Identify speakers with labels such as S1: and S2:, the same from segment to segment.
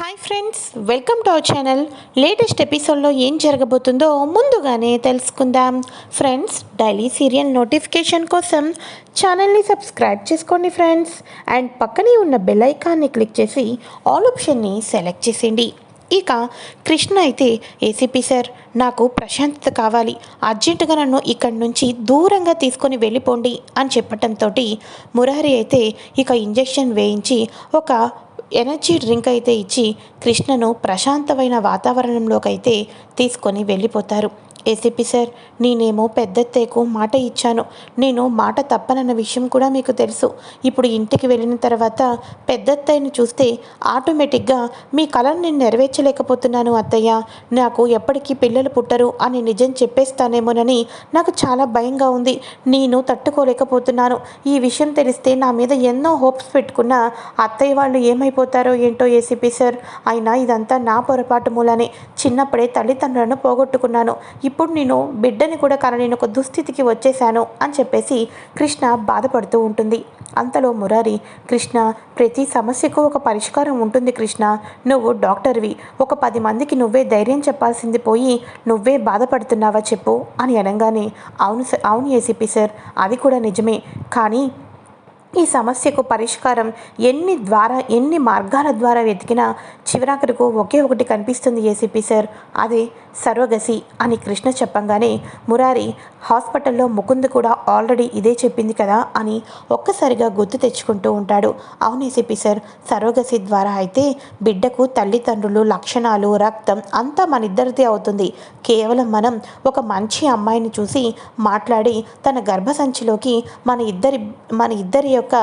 S1: Hi friends welcome to our channel latest ఎపిసోడ్లో ఏం జరగబోతుందో ముందుగానే తెలుసుకుందాం. ఫ్రెండ్స్ డైలీ సీరియల్ నోటిఫికేషన్ కోసం ఛానల్ని సబ్స్క్రైబ్ చేసుకోండి ఫ్రెండ్స్ అండ్ పక్కనే ఉన్న బెల్ ఐకాన్ని క్లిక్ చేసి ఆల్ ఆప్షన్ని సెలెక్ట్ చేసేయండి. ఇక కృష్ణ అయితే ఏసీపీ సార్ నాకు ప్రశాంతత కావాలి. అర్జెంటుగా నన్ను ఇక్కడి నుంచి దూరంగా తీసుకొని వెళ్ళిపోండి అని చెప్పటంతో మురారి అయితే ఇక ఇంజెక్షన్ వేయించి ఒక ఎనర్జీ డ్రింక్ అయితే ఇచ్చి కృష్ణను ప్రశాంతమైన వాతావరణంలోకైతే తీసుకొని వెళ్ళిపోతారు. ఏసీపీ సార్ నేనేమో పెద్దత్తయ్యకు మాట ఇచ్చాను. నేను మాట తప్పనన్న విషయం కూడా మీకు తెలుసు. ఇప్పుడు ఇంటికి వెళ్ళిన తర్వాత పెద్దత్తయ్యని చూస్తే ఆటోమేటిక్గా మీ కళను నేను నెరవేర్చలేకపోతున్నాను అత్తయ్య. నాకు ఎప్పటికీ పిల్లలు పుట్టరు అని నిజం చెప్పేస్తానేమోనని నాకు చాలా భయంగా ఉంది. నేను తట్టుకోలేకపోతున్నాను. ఈ విషయం తెలిస్తే నా మీద ఎన్నో హోప్స్ పెట్టుకున్న అత్తయ్య వాళ్ళు ఏమైపోతారో ఏంటో ఏసీపీ సార్. అయినా ఇదంతా నా పొరపాటు మూలనే. చిన్నప్పుడే తల్లిదండ్రులను పోగొట్టుకున్నాను. ఇప్పుడు నేను బిడ్డని కూడా కనలేని ఒక దుస్థితికి వచ్చేశాను అని చెప్పేసి కృష్ణ బాధపడుతూ ఉంటుంది. అంతలో మురారి కృష్ణ ప్రతి సమస్యకు ఒక పరిష్కారం ఉంటుంది కృష్ణ. నువ్వు డాక్టర్వి. ఒక పది మందికి నువ్వే ధైర్యం చెప్పాల్సింది పోయి నువ్వే బాధపడుతున్నావా చెప్పు అని అనగానే అవును సార్ అవును ఏసీపీ సార్. అది కూడా నిజమే. కానీ ఈ సమస్యకు పరిష్కారం ఎన్ని ద్వారా ఎన్ని మార్గాల ద్వారా వెతికినా చివరాఖరికి ఒకే ఒకటి కనిపిస్తుంది ఏసీపీ సార్ అదే సర్వగసి అని కృష్ణ చెప్పంగానే మురారి హాస్పిటల్లో ముకుంద్ కూడా ఆల్రెడీ ఇదే చెప్పింది కదా అని ఒక్కసారిగా గుర్తు తెచ్చుకుంటూ ఉంటాడు. అవును ఏసీపీ సార్ సర్వగసి ద్వారా అయితే బిడ్డకు తల్లిదండ్రులు లక్షణాలు రక్తం అంతా మన ఇద్దరిది అవుతుంది. కేవలం మనం ఒక మంచి అమ్మాయిని చూసి మాట్లాడి తన గర్భసంచిలోకి మన ఇద్దరి మన ఇద్దరి యొక్క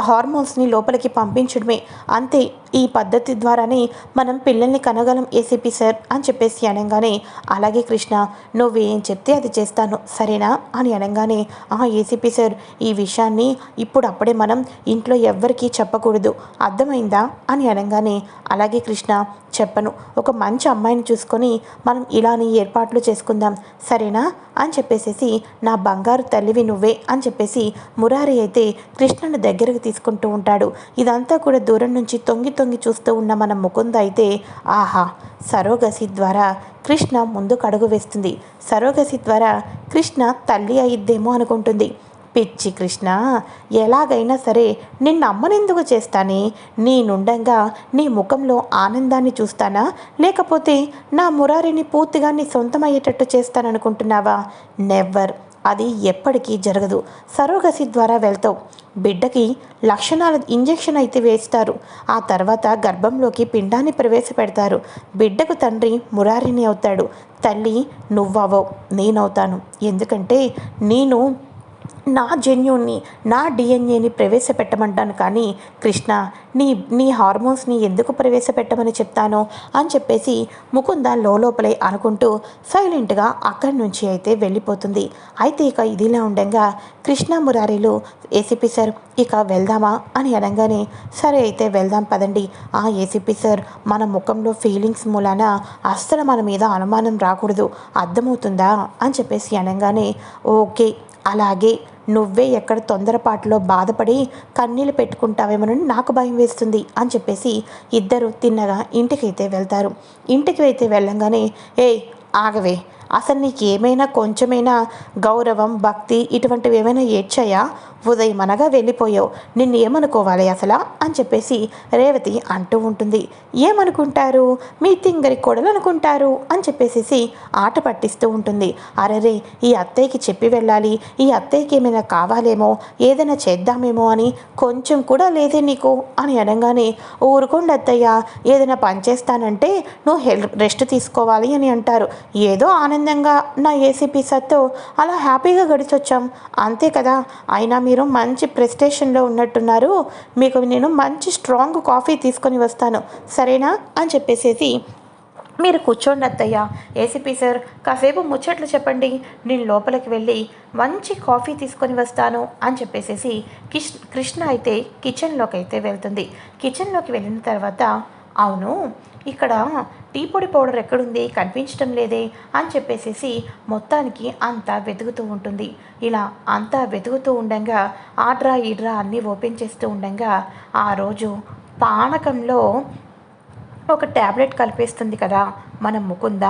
S1: హార్మోన్స్ని లోపలికి పంపించడమే. అంతే ఈ పద్ధతి ద్వారానే మనం పిల్లల్ని కనగలం ఏసీపీ సార్ అని చెప్పేసి అనగానే అలాగే కృష్ణ నువ్వేం చెప్తే అది చేస్తాను సరేనా? అని అనగానే ఆ ఏసీపీ సార్ ఈ విషయాన్ని ఇప్పుడు అప్పుడే మనం ఇంట్లో ఎవ్వరికీ చెప్పకూడదు. అర్థమైందా? అని అనగానే అలాగే కృష్ణ చెప్పను. ఒక మంచి అమ్మాయిని చూసుకొని మనం ఇలాని ఏర్పాట్లు చేసుకుందాం సరేనా? అని చెప్పేసేసి నా బంగారు తల్లివి నువ్వే అని చెప్పేసి మురారి అయితే కృష్ణను దగ్గరికి తీసుకుంటూ ఉంటాడు. ఇదంతా కూడా దూరం నుంచి తొంగి తొంగి చూస్తూ ఉన్న మన ముకుంద అయితే ఆహా సరోగసి ద్వారా కృష్ణ ముందుకు అడుగు వేస్తుంది. సరోగసి ద్వారా కృష్ణ తల్లి అయిద్దేమో అనుకుంటుంది. పిచ్చి కృష్ణ ఎలాగైనా సరే నిన్ను అమ్మనెందుకు చేస్తానే? నేనుండగా నీ ముఖంలో ఆనందాన్ని చూస్తానా? లేకపోతే నా మురారిని పూర్తిగా నీ సొంతమయ్యేటట్టు చేస్తాననుకుంటున్నావా? నెవర్ అది ఎప్పటికీ జరగదు. సరోగసి ద్వారా వెళ్తావు. బిడ్డకి లక్షణాల ఇంజెక్షన్ అయితే వేస్తారు. ఆ తర్వాత గర్భంలోకి పిండాన్ని ప్రవేశపెడతారు. బిడ్డకు తండ్రి మురారిని అవుతాడు. తల్లి నువ్వవవు నేనవుతాను. ఎందుకంటే నేను నా జన్యుణ్ణి నా డిఎన్ఏని ప్రవేశపెట్టమంటాను కానీ కృష్ణ నీ నీ హార్మోన్స్ని ఎందుకు ప్రవేశపెట్టమని చెప్తాను అని చెప్పేసి ముకుంద లోపలే అనుకుంటూ సైలెంట్గా అక్కడి నుంచి అయితే వెళ్ళిపోతుంది. అయితే ఇక ఇదిలా ఉండగా కృష్ణ మురారీలు ఏసీపీ సార్ ఇక వెళ్దామా అని అనగానే సరే అయితే వెళ్దాం పదండి. ఆ ఏసీపీ సార్ మన ముఖంలో ఫీలింగ్స్ మూలాన అస్సలు మన మీద అనుమానం రాకూడదు. అర్థమవుతుందా? అని చెప్పేసి అనగానే ఓకే అలాగే. నువ్వే ఎక్కడ తొందరపాటులో బాధపడి కన్నీళ్ళు పెట్టుకుంటావేమోనని నాకు భయం వేస్తుంది అని చెప్పేసి ఇద్దరు తిన్నగా ఇంటికైతే వెళ్తారు. ఇంటికి అయితే వెళ్ళంగానే ఏయ్ ఆగవే. అసలు నీకు ఏమైనా కొంచెమైనా గౌరవం భక్తి ఇటువంటివి ఏమైనా ఏడ్చాయా? ఉదయం అనగా వెళ్ళిపోయావు. నిన్ను ఏమనుకోవాలి అసలా? అని చెప్పేసి రేవతి అంటూ ఉంటుంది. ఏమనుకుంటారు? మీ తింగరి కొడలు అనుకుంటారు అని చెప్పేసి ఆట పట్టిస్తూ ఉంటుంది. అరెరే ఈ అత్తయ్యకి చెప్పి వెళ్ళాలి. ఈ అత్తయ్యకి ఏమైనా కావాలేమో? ఏదైనా చేద్దామేమో అని కొంచెం కూడా లేదే నీకు? అని అనగానే ఊరుకోండి అత్తయ్య ఏదైనా పని చేస్తానంటే నువ్వు హెల్ రెస్ట్ తీసుకోవాలి అని అంటారు. ఏదో ఆనందంగా నా ఏసీపీ సత్తో అలా హ్యాపీగా గడిచొచ్చాం. అంతే కదా? అయినా మీరు మంచి ప్రెస్టేషన్లో ఉన్నట్టున్నారు. మీకు నేను మంచి స్ట్రాంగ్ కాఫీ తీసుకొని వస్తాను. సరేనా? అని చెప్పేసేసి మీరు కూర్చోండి అత్తయ్య. ఏసీపీ సార్ కాసేపు ముచ్చట్లు చెప్పండి. నేను లోపలికి వెళ్ళి మంచి కాఫీ తీసుకొని వస్తాను అని చెప్పేసేసి కిష్ కృష్ణ అయితే కిచెన్లోకి అయితే వెళ్తుంది. కిచెన్లోకి వెళ్ళిన తర్వాత అవును ఇక్కడ టీ పొడి పౌడర్ ఎక్కడుంది? కనిపించటం లేదే అని చెప్పేసేసి మొత్తానికి అంతా వెతుకుతూ ఉంటుంది. ఇలా అంతా వెతుకుతూ ఉండగా ఆడ్రా ఈడ్రా అన్నీ ఓపెన్ చేస్తూ ఉండగా ఆ రోజు పానకంలో ఒక ట్యాబ్లెట్ కలిపేస్తుంది కదా మన ముకుంద.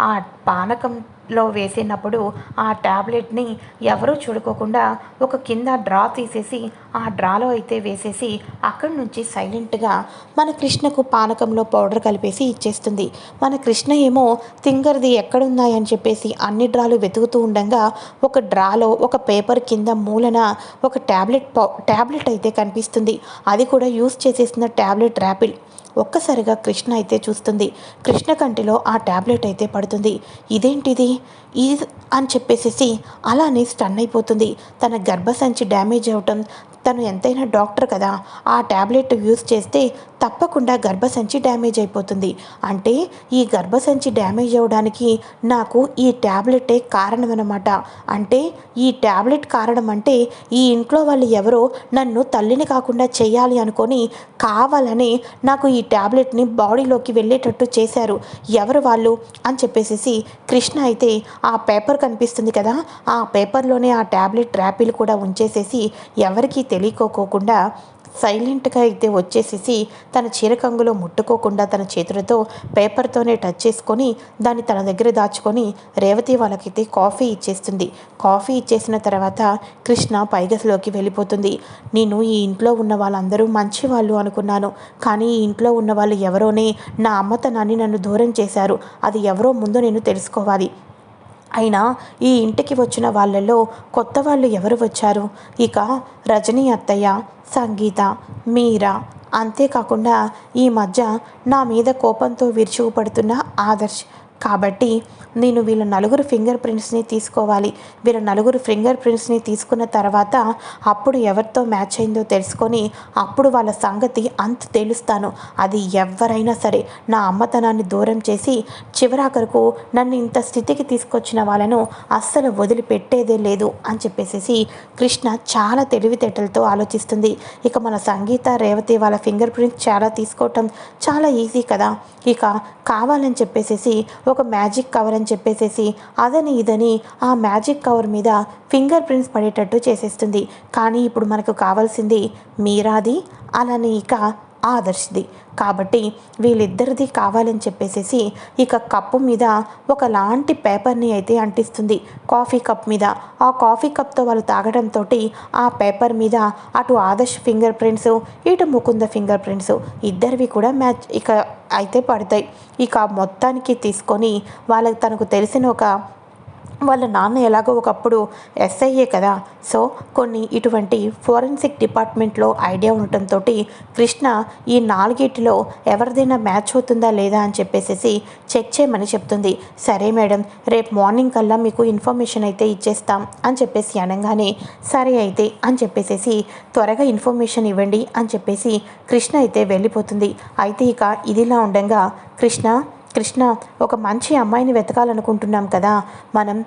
S1: ఆ పానకం లో వేసినప్పుడు ఆ ట్యాబ్లెట్ని ఎవరూ చూడుకోకుండా ఒక కింద డ్రా తీసేసి ఆ డ్రాలో అయితే వేసేసి అక్కడి నుంచి సైలెంట్గా మన కృష్ణకు పానకంలో పౌడర్ కలిపేసి ఇచ్చేస్తుంది. మన కృష్ణ ఏమో తింగర్ది ఎక్కడున్నాయని చెప్పేసి అన్ని డ్రాలు వెతుకుతూ ఉండగా ఒక డ్రాలో ఒక పేపర్ కింద మూలన ఒక ట్యాబ్లెట్ పౌ ట్యాబ్లెట్ అయితే కనిపిస్తుంది. అది కూడా యూస్ చేసేసిన ట్యాబ్లెట్ ర్యాపిల్. ఒక్కసారిగా కృష్ణ అయితే చూస్తుంది. కృష్ణ కంటిలో ఆ ట్యాబ్లెట్ అయితే పడుతుంది. ఇదేంటిది? ఇది అని చెప్పేసేసి అలానే స్టన్ అయిపోతుంది. తన గర్భసంచి డ్యామేజ్ అవటం తను ఎంతైనా డాక్టర్ కదా. ఆ ట్యాబ్లెట్ యూస్ చేస్తే తప్పకుండా గర్భసంచి డ్యామేజ్ అయిపోతుంది. అంటే ఈ గర్భసంచి డ్యామేజ్ అవ్వడానికి నాకు ఈ ట్యాబ్లెటే కారణమన్నమాట. అంటే ఈ ట్యాబ్లెట్ కారణం అంటే ఈ ఇంట్లో వాళ్ళు ఎవరో నన్ను తల్లిని కాకుండా చేయాలి అనుకొని కావాలని నాకు ఈ ట్యాబ్లెట్ని బాడీలోకి వెళ్ళేటట్టు చేశారు. ఎవరు వాళ్ళు? అని చెప్పేసి కృష్ణ అయితే ఆ పేపర్ కనిపిస్తుంది కదా ఆ పేపర్లోనే ఆ ట్యాబ్లెట్ ర్యాపిల్ కూడా ఉంచేసేసి ఎవరికీ తెలియకోకుండా సైలెంట్గా అయితే వచ్చేసేసి తన చీరకంగులో ముట్టుకోకుండా తన చేతులతో పేపర్తోనే టచ్ చేసుకొని దాన్ని తన దగ్గర దాచుకొని రేవతి వాళ్ళకైతే కాఫీ ఇచ్చేస్తుంది. కాఫీ ఇచ్చేసిన తర్వాత కృష్ణ పైగసలోకి వెళ్ళిపోతుంది. నేను ఈ ఇంట్లో ఉన్న వాళ్ళందరూ మంచి వాళ్ళు అనుకున్నాను. కానీ ఈ ఇంట్లో ఉన్న వాళ్ళు ఎవరోనే నా అమ్మతనాన్ని నన్ను దూరం చేశారు. అది ఎవరో ముందు నేను తెలుసుకోవాలి. అయినా ఈ ఇంటికి వచ్చిన వాళ్ళలో కొత్త వాళ్ళు ఎవరు వచ్చారు? ఇక రజనీ అత్తయ్య సంగీత మీరా. అంతేకాకుండా ఈ మధ్య నా మీద కోపంతో విరుచుకుపడుతున్న ఆదర్శ్. కాబట్టి నేను వీళ్ళ నలుగురు ఫింగర్ ప్రింట్స్ని తీసుకోవాలి. వీళ్ళ నలుగురు ఫింగర్ ప్రింట్స్ని తీసుకున్న తర్వాత అప్పుడు ఎవరితో మ్యాచ్ అయిందో తెలుసుకొని అప్పుడు వాళ్ళ సంగతి అంత తెలుస్తాను. అది ఎవరైనా సరే నా అమ్మతనాన్ని దూరం చేసి చివరాఖరుకు నన్ను ఇంత స్థితికి తీసుకొచ్చిన వాళ్ళను అస్సలు వదిలిపెట్టేదే లేదు అని చెప్పేసి కృష్ణ చాలా తెలివితేటలతో ఆలోచిస్తుంది. ఇక మన సంగీత రేవతి వాళ్ళ ఫింగర్ ప్రింట్స్ చాలా తీసుకోవటం చాలా ఈజీ కదా. ఇక కావాలని చెప్పేసి ఒక మ్యాజిక్ కవర్ అని చెప్పేసేసి అదని ఇదని ఆ మ్యాజిక్ కవర్ మీద ఫింగర్ ప్రింట్స్ పడేటట్టు చేసేస్తుంది. కానీ ఇప్పుడు మనకు కావాల్సింది మీరాది అలానే ఇక ఆదర్శ్ది. కాబట్టి వీళ్ళిద్దరిది కావాలని చెప్పేసేసి ఇక కప్పు మీద ఒకలాంటి పేపర్ని అయితే అంటిస్తుంది. కాఫీ కప్ మీద. ఆ కాఫీ కప్తో వాళ్ళు తాగడంతో ఆ పేపర్ మీద అటు ఆదర్శ్ ఫింగర్ ప్రింట్స్ ఇటు ముకుంద ఫింగర్ ప్రింట్స్ ఇద్దరివి కూడా మ్యాచ్ ఇక అయితే పడతాయి. ఇక మొత్తానికి తీసుకొని వాళ్ళకి తనకు తెలిసిన ఒక వాళ్ళ నాన్న ఎలాగో ఒకప్పుడు ఎస్ఐఏ కదా. సో కొన్ని ఇటువంటి ఫోరెన్సిక్ డిపార్ట్మెంట్లో ఐడియా ఉండటంతో కృష్ణ ఈ నాలుగిటిలో ఎవరిదైనా మ్యాచ్ అవుతుందా లేదా అని చెప్పేసి చెక్ చేయమని చెప్తుంది. సరే మేడం రేపు మార్నింగ్ కల్లా మీకు ఇన్ఫర్మేషన్ అయితే ఇచ్చేస్తాం అని చెప్పేసి అనగానే సరే అయితే అని చెప్పేసి త్వరగా ఇన్ఫర్మేషన్ ఇవ్వండి అని చెప్పేసి కృష్ణ అయితే వెళ్ళిపోతుంది. అయితే ఇక ఇదిలా ఉండగా కృష్ణ కృష్ణ ఒక మంచి అమ్మాయిని వెతకాలనుకుంటున్నాం కదా. మనం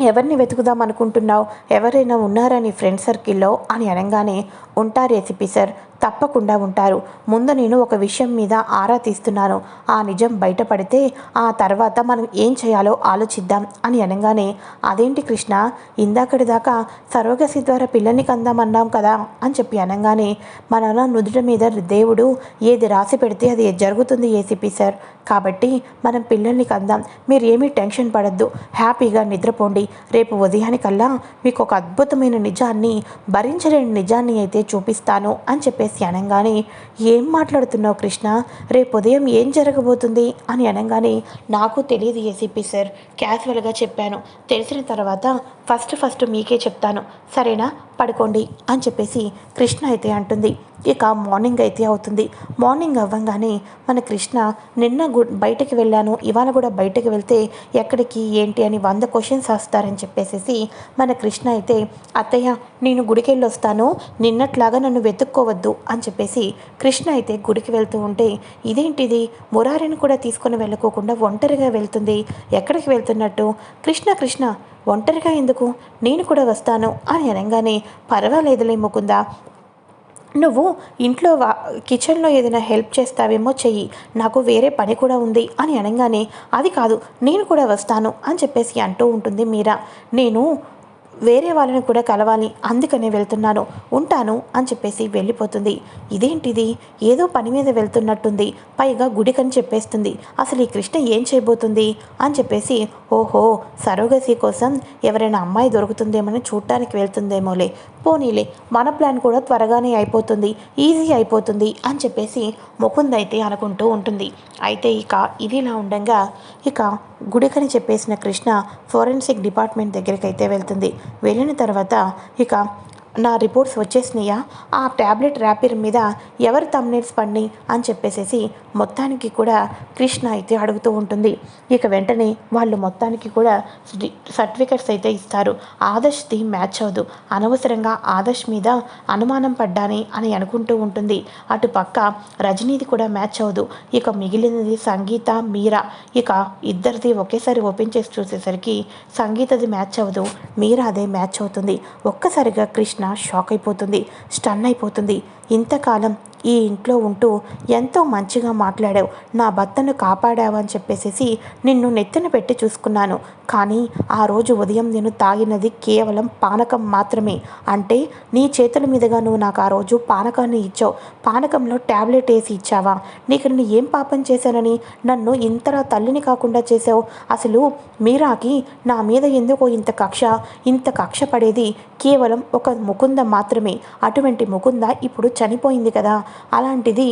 S1: ఎవరిని వెతుకుదాం అనుకుంటున్నావు? ఎవరైనా ఉన్నారా నీ ఫ్రెండ్ సర్కిల్లో? అని అనగానే ఉంటారు రెసిపీ సార్. తప్పకుండా ఉంటారు. ముందు నేను ఒక విషయం మీద ఆరా తీస్తున్నాను. ఆ నిజం బయటపడితే ఆ తర్వాత మనం ఏం చేయాలో ఆలోచిద్దాం అని అనగానే అదేంటి కృష్ణ? ఇందాకటి దాకా సరోగసి ద్వారా పిల్లల్ని కందామన్నాం కదా అని చెప్పి అనగానే మన నుదుట మీద దేవుడు ఏది రాసి పెడితే అది జరుగుతుంది ఏసీపీ సార్. కాబట్టి మనం పిల్లల్ని కందాం. మీరు ఏమీ టెన్షన్ పడద్దు. హ్యాపీగా నిద్రపోండి. రేపు ఉదయానికల్లా మీకు ఒక అద్భుతమైన నిజాన్ని భరించలేని నిజాన్ని అయితే చూపిస్తాను అని చెప్పేసి అనగానే ఏం మాట్లాడుతున్నావు కృష్ణ? రేపు ఉదయం ఏం జరగబోతుంది? అని అనగానే నాకు తెలియదు ఏసీపీ సార్. క్యాజువల్గా చెప్పాను. తెలిసిన తర్వాత ఫస్ట్ ఫస్ట్ మీకే చెప్తాను. సరేనా? పడుకోండి. అని చెప్పేసి కృష్ణ అయితే అంటుంది. ఇక మార్నింగ్ అయితే అవుతుంది. మార్నింగ్ అవ్వగానే మన కృష్ణ నిన్న గు బయటకు వెళ్ళాను. ఇవాళ కూడా బయటకు వెళ్తే ఎక్కడికి ఏంటి అని వంద క్వశ్చన్స్ వస్తారని చెప్పేసి మన కృష్ణ అయితే అత్తయ్య నేను గుడికి వస్తాను నిన్నట్లాగా నన్ను వెతుక్కోవద్దు అని చెప్పేసి కృష్ణ అయితే గుడికి వెళ్తూ ఉంటే ఇదేంటిది? మురారిని కూడా తీసుకొని వెళ్ళకోకుండా ఒంటరిగా వెళ్తుంది. ఎక్కడికి వెళ్తున్నట్టు? కృష్ణ కృష్ణ ఒంటరిగా ఎందుకు? నేను కూడా వస్తాను అని అనగానే పర్వాలేదులే ముకుందా. నువ్వు ఇంట్లో వా కిచెన్లో ఏదైనా హెల్ప్ చేస్తావేమో చెయ్యి. నాకు వేరే పని కూడా ఉంది అని అనగానే అది కాదు నేను కూడా వస్తాను అని చెప్పేసి అంటూ ఉంటుంది మీరా. నేను వేరే వాళ్ళని కూడా కలవాలి అందుకనే వెళ్తున్నాను ఉంటాను అని చెప్పేసి వెళ్ళిపోతుంది. ఇదేంటిది? ఏదో పని మీద వెళ్తున్నట్టుంది పైగా గుడికని చెప్పేస్తుంది. అసలు ఈ కృష్ణ ఏం చేయబోతుంది? అని చెప్పేసి ఓహో సరోగసి కోసం ఎవరైనా అమ్మాయి దొరుకుతుందేమని చూడటానికి వెళ్తుందేమోలే. పోనీలే మన ప్లాన్ కూడా త్వరగానే అయిపోతుంది ఈజీ అయిపోతుంది అని చెప్పేసి ముకుంద్ అయితే అనుకుంటూ ఉంటుంది. అయితే ఇక ఇదిలా ఉండగా ఇక గుడికని చెప్పేసిన కృష్ణ ఫోరెన్సిక్ డిపార్ట్మెంట్ దగ్గరికి అయితే వెళ్తుంది. వెళ్ళిన తర్వాత ఇక నా రిపోర్ట్స్ వచ్చేసినాయా? ఆ ట్యాబ్లెట్ ర్యాపిర్ మీద ఎవరు తమ్నేట్స్ పండి అని చెప్పేసేసి మొత్తానికి కూడా కృష్ణ అయితే అడుగుతూ ఉంటుంది. ఇక వెంటనే వాళ్ళు మొత్తానికి కూడా సర్టిఫికెట్స్ అయితే ఇస్తారు. ఆదర్శ్ది మ్యాచ్ అవ్వదు. అనవసరంగా ఆదర్శ్ మీద అనుమానం పడ్డాని అని అనుకుంటూ ఉంటుంది. అటు పక్క రజనీది కూడా మ్యాచ్ అవ్వదు. ఇక మిగిలినది సంగీత మీరా. ఇక ఇద్దరిది ఒకేసారి ఓపెన్ చేసి చూసేసరికి సంగీతది మ్యాచ్ అవ్వదు మీరా అదే మ్యాచ్ అవుతుంది. ఒక్కసారిగా కృష్ణ షాక్ అయిపోతుంది స్టన్ అయిపోతుంది. ఇంతకాలం ఈ ఇంట్లో ఉంటూ ఎంతో మంచిగా మాట్లాడావు. నా భర్తను కాపాడావు అని చెప్పేసి నిన్ను నెత్తిన పెట్టి చూసుకున్నాను. కానీ ఆ రోజు ఉదయం నేను తాగినది కేవలం పానకం మాత్రమే. అంటే నీ చేతుల మీదుగా నువ్వు నాకు ఆ రోజు పానకాన్ని ఇచ్చావు. పానకంలో ట్యాబ్లెట్ వేసి ఇచ్చావా? నీకు నేను ఏం పాపం చేశానని నన్ను ఇంతలా తల్లిని కాకుండా చేసావు అసలు మీరాకి నా మీద ఎందుకో ఇంత కక్ష? ఇంత కక్ష పడేది కేవలం ఒక ముకుంద మాత్రమే. అటువంటి ముకుంద ఇప్పుడు చనిపోయింది కదా. అలాంటిది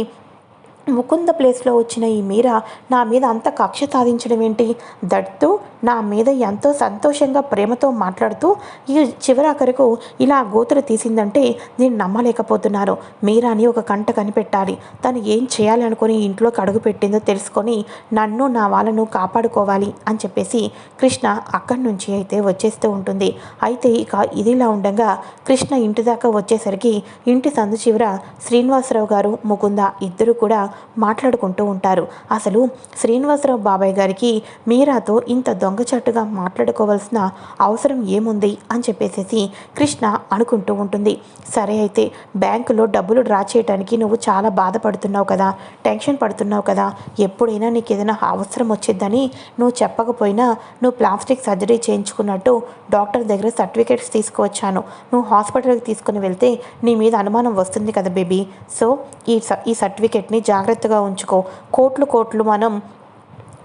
S1: ముకుంద ప్లేస్లో వచ్చిన ఈ మీరా నా మీద అంత కక్ష సాధించడం ఏంటి? దట్టు నా మీద ఎంతో సంతోషంగా ప్రేమతో మాట్లాడుతూ ఈ చివరాఖరకు ఇలా గోతులు తీసిందంటే నేను నమ్మలేకపోతున్నాను. మీరాని ఒక కంట కనిపెట్టాలి. తను ఏం చేయాలి అనుకుని ఇంట్లోకి అడుగు పెట్టిందో తెలుసుకొని నన్ను నా వాళ్ళను కాపాడుకోవాలి అని చెప్పేసి కృష్ణ అక్కడి నుంచి అయితే వచ్చేస్తూ ఉంటుంది. అయితే ఇక ఇదిలా ఉండగా కృష్ణ ఇంటి దాకా వచ్చేసరికి ఇంటి సందు చివర శ్రీనివాసరావు గారు ముకుంద ఇద్దరు కూడా మాట్లాడుకుంటూ ఉంటారు. అసలు శ్రీనివాసరావు బాబాయ్ గారికి మీరాతో ఇంత దొంగచాటుగా మాట్లాడుకోవాల్సిన అవసరం ఏముంది అని చెప్పేసేసి కృష్ణ అనుకుంటూ ఉంటుంది. సరే అయితే బ్యాంకులో డబ్బులు డ్రా చేయడానికి నువ్వు చాలా బాధపడుతున్నావు కదా టెన్షన్ పడుతున్నావు కదా ఎప్పుడైనా నీకు ఏదైనా అవసరం వచ్చిద్దని నువ్వు చెప్పకపోయినా నువ్వు ప్లాస్టిక్ సర్జరీ చేయించుకున్నట్టు డాక్టర్ దగ్గర సర్టిఫికేట్స్ తీసుకువచ్చాను. నువ్వు హాస్పిటల్కి తీసుకుని వెళ్తే నీ మీద అనుమానం వస్తుంది కదా బేబీ. సో ఈ ఈ సర్టిఫికేట్ని జాగ్రత్తగా ఉంచుకో. కోట్లు కోట్లు మనం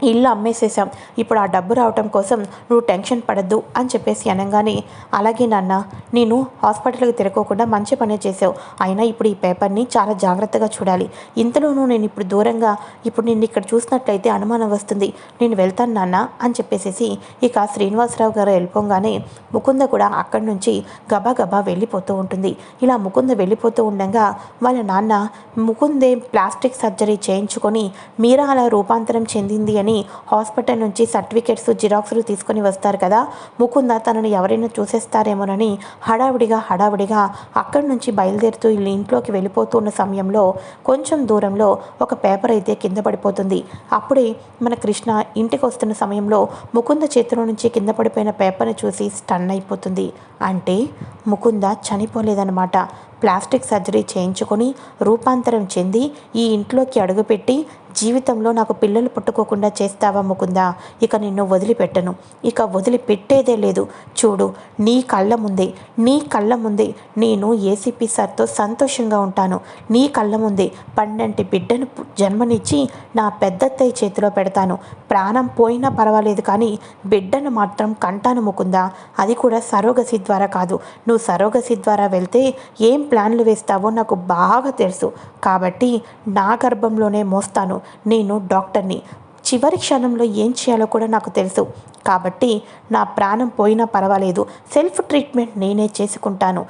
S1: ఇల్లు అమ్మేసేసాం ఇప్పుడు ఆ డబ్బు రావటం కోసం నువ్వు టెన్షన్ పడద్దు అని చెప్పేసి అనగానే అలాగే నాన్న నేను హాస్పిటల్కి తిరగకుండా మంచి పనే చేసావు అయినా ఇప్పుడు ఈ పేపర్ని చాలా జాగ్రత్తగా చూడాలి. ఇంతలోనూ నేను ఇప్పుడు దూరంగా ఇప్పుడు నిన్ను ఇక్కడ చూసినట్లయితే అనుమానం వస్తుంది. నేను వెళ్తాను నాన్న అని చెప్పేసేసి ఇక శ్రీనివాసరావు గారు వెళ్ళిపోగానే ముకుంద కూడా అక్కడి నుంచి గబా గబా వెళ్ళిపోతూ ఉంటుంది. ఇలా ముకుంద వెళ్ళిపోతూ ఉండగా వాళ్ళ నాన్న ముకుందే ప్లాస్టిక్ సర్జరీ చేయించుకొని మీరా అలా రూపాంతరం చెందింది అని హాస్పిటల్ నుంచి సర్టిఫికెట్స్ జిరాక్స్లు తీసుకొని వస్తారు కదా. ముకుంద తనని ఎవరైనా చూసేస్తారేమోనని హడావిడిగా హడావిడిగా అక్కడి నుంచి బయలుదేరుతూ వీళ్ళు ఇంట్లోకి వెళ్ళిపోతున్న సమయంలో కొంచెం దూరంలో ఒక పేపర్ అయితే కింద పడిపోతుంది. అప్పుడే మన కృష్ణ ఇంటికి వస్తున్న సమయంలో ముకుంద చేతిలో నుంచి కింద పడిపోయిన పేపర్ని చూసి స్టన్ అయిపోతుంది. అంటే ముకుంద చనిపోలేదన్నమాట. ప్లాస్టిక్ సర్జరీ చేయించుకొని రూపాంతరం చెంది ఈ ఇంట్లోకి అడుగుపెట్టి జీవితంలో నాకు పిల్లలు పుట్టుకోకుండా చేస్తావా ముకుందా? ఇక నిన్ను వదిలిపెట్టను. ఇక వదిలిపెట్టేదే లేదు. చూడు నీ కళ్ళ ముందే నీ కళ్ళ ముందే నేను ఏసీపీ సార్తో సంతోషంగా ఉంటాను. నీ కళ్ళ ముందే పన్నెంటి బిడ్డను జన్మనిచ్చి నా పెద్దత్తయ్య చేతిలో పెడతాను. ప్రాణం పోయినా పర్వాలేదు కానీ బిడ్డను మాత్రం కంటాను ముకుందా? అది కూడా సరోగసి ద్వారా కాదు. నువ్వు సరోగసి ద్వారా వెళ్తే ఏం ప్లాన్లు వేస్తావో నాకు బాగా తెలుసు. కాబట్టి నా గర్భంలోనే మోస్తాను. నేను డాక్టర్ని. చివరి క్షణంలో ఏం చేయాలో కూడా నాకు తెలుసు. కాబట్టి నా ప్రాణం పోయినా పర్వాలేదు. సెల్ఫ్ ట్రీట్మెంట్ నేనే చేసుకుంటాను.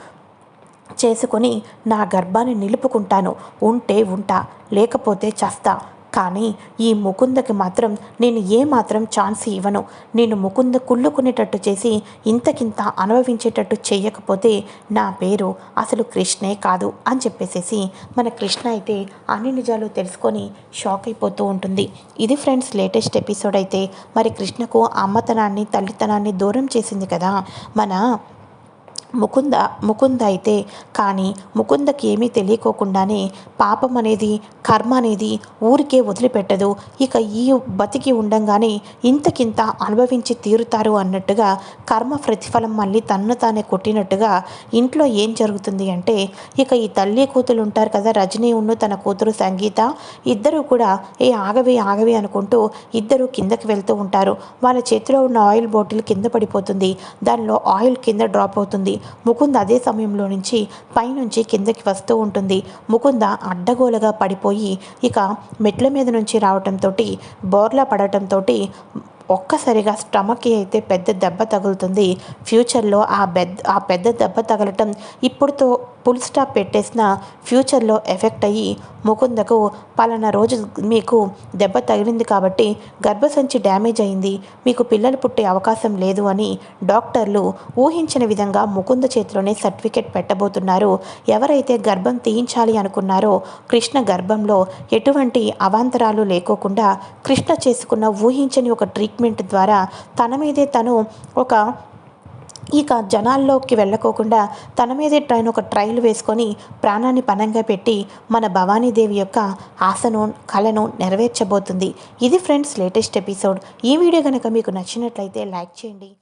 S1: చేసుకొని నా గర్భాన్ని నిలుపుకుంటాను. ఉంటే ఉంటా లేకపోతే చస్తా. కానీ ఈ ముకుందకి మాత్రం నేను ఏమాత్రం ఛాన్స్ ఇవ్వను. నేను ముకుంద కుళ్ళుకునేటట్టు చేసి ఇంతకింత అనుభవించేటట్టు చేయకపోతే నా పేరు అసలు కృష్ణే కాదు అని చెప్పేసేసి మన కృష్ణ అయితే అన్ని నిజాలు తెలుసుకొని షాక్ అయిపోతూ ఉంటుంది. ఇది ఫ్రెండ్స్ లేటెస్ట్ ఎపిసోడ్ అయితే. మరి కృష్ణకు అమ్మతనాన్ని తల్లితనాన్ని దూరం చేసింది కదా. మన ముకుంద ముకుంద అయితే కానీ ముకుందకి ఏమీ తెలియకోకుండానే పాపం అనేది కర్మ అనేది ఊరికే వదిలిపెట్టదు. ఇక ఈ బతికి ఉండంగానే ఇంతకింత అనుభవించి తీరుతారు అన్నట్టుగా కర్మ ప్రతిఫలం మళ్ళీ తన్ను తానే కొట్టినట్టుగా ఇంట్లో ఏం జరుగుతుంది అంటే ఇక ఈ తల్లి కూతురు ఉంటారు కదా రజనీ ఉన్ను తన కూతురు సంగీత ఇద్దరు కూడా ఏ ఆగవి ఆగవి అనుకుంటూ ఇద్దరు కిందకి వెళ్తూ ఉంటారు. వాళ్ళ చేతిలో ఉన్న ఆయిల్ బాటిల్ కింద పడిపోతుంది. దానిలో ఆయిల్ కింద డ్రాప్ అవుతుంది. ముకుంద అదే సమయంలో నుంచి పైనుంచి కిందకి వస్తూ ఉంటుంది. ముకుంద అడ్డగోలుగా పడిపోయి ఇక మెట్ల మీద నుంచి రావటంతో బోర్లా పడటంతో ఒక్కసారిగా స్టమక్కి అయితే పెద్ద దెబ్బ తగులుతుంది. ఫ్యూచర్లో ఆ పెద్ద ఆ పెద్ద దెబ్బ తగలటం ఇప్పుడుతో ఫుల్ స్టాప్ పెట్టేసిన ఫ్యూచర్లో ఎఫెక్ట్ అయ్యి ముకుందకు పలానా రోజు మీకు దెబ్బ తగిలింది కాబట్టి గర్భసంచి డ్యామేజ్ అయింది. మీకు పిల్లలు పుట్టే అవకాశం లేదు అని డాక్టర్లు ఊహించిన విధంగా ముకుంద చేతిలోనే సర్టిఫికెట్ పెట్టబోతున్నారు. ఎవరైతే గర్భం తీయించాలి అనుకున్నారో కృష్ణ గర్భంలో ఎటువంటి అవాంతరాలు లేకోకుండా కృష్ణ చేసుకున్న ఊహించని ఒక ట్రీట్మెంట్ ద్వారా తన మీదే తను ఒక ఇక జనాల్లోకి వెళ్ళకోకుండా తన మీదే ట్రైన్ ఒక ట్రైల్ వేసుకొని ప్రాణాన్ని పనంగా పెట్టి మన భవానీదేవి యొక్క ఆశను కళను నెరవేర్చబోతుంది. ఇది ఫ్రెండ్స్ లేటెస్ట్ ఎపిసోడ్. ఈ వీడియో కనుక మీకు నచ్చినట్లయితే లైక్ చేయండి.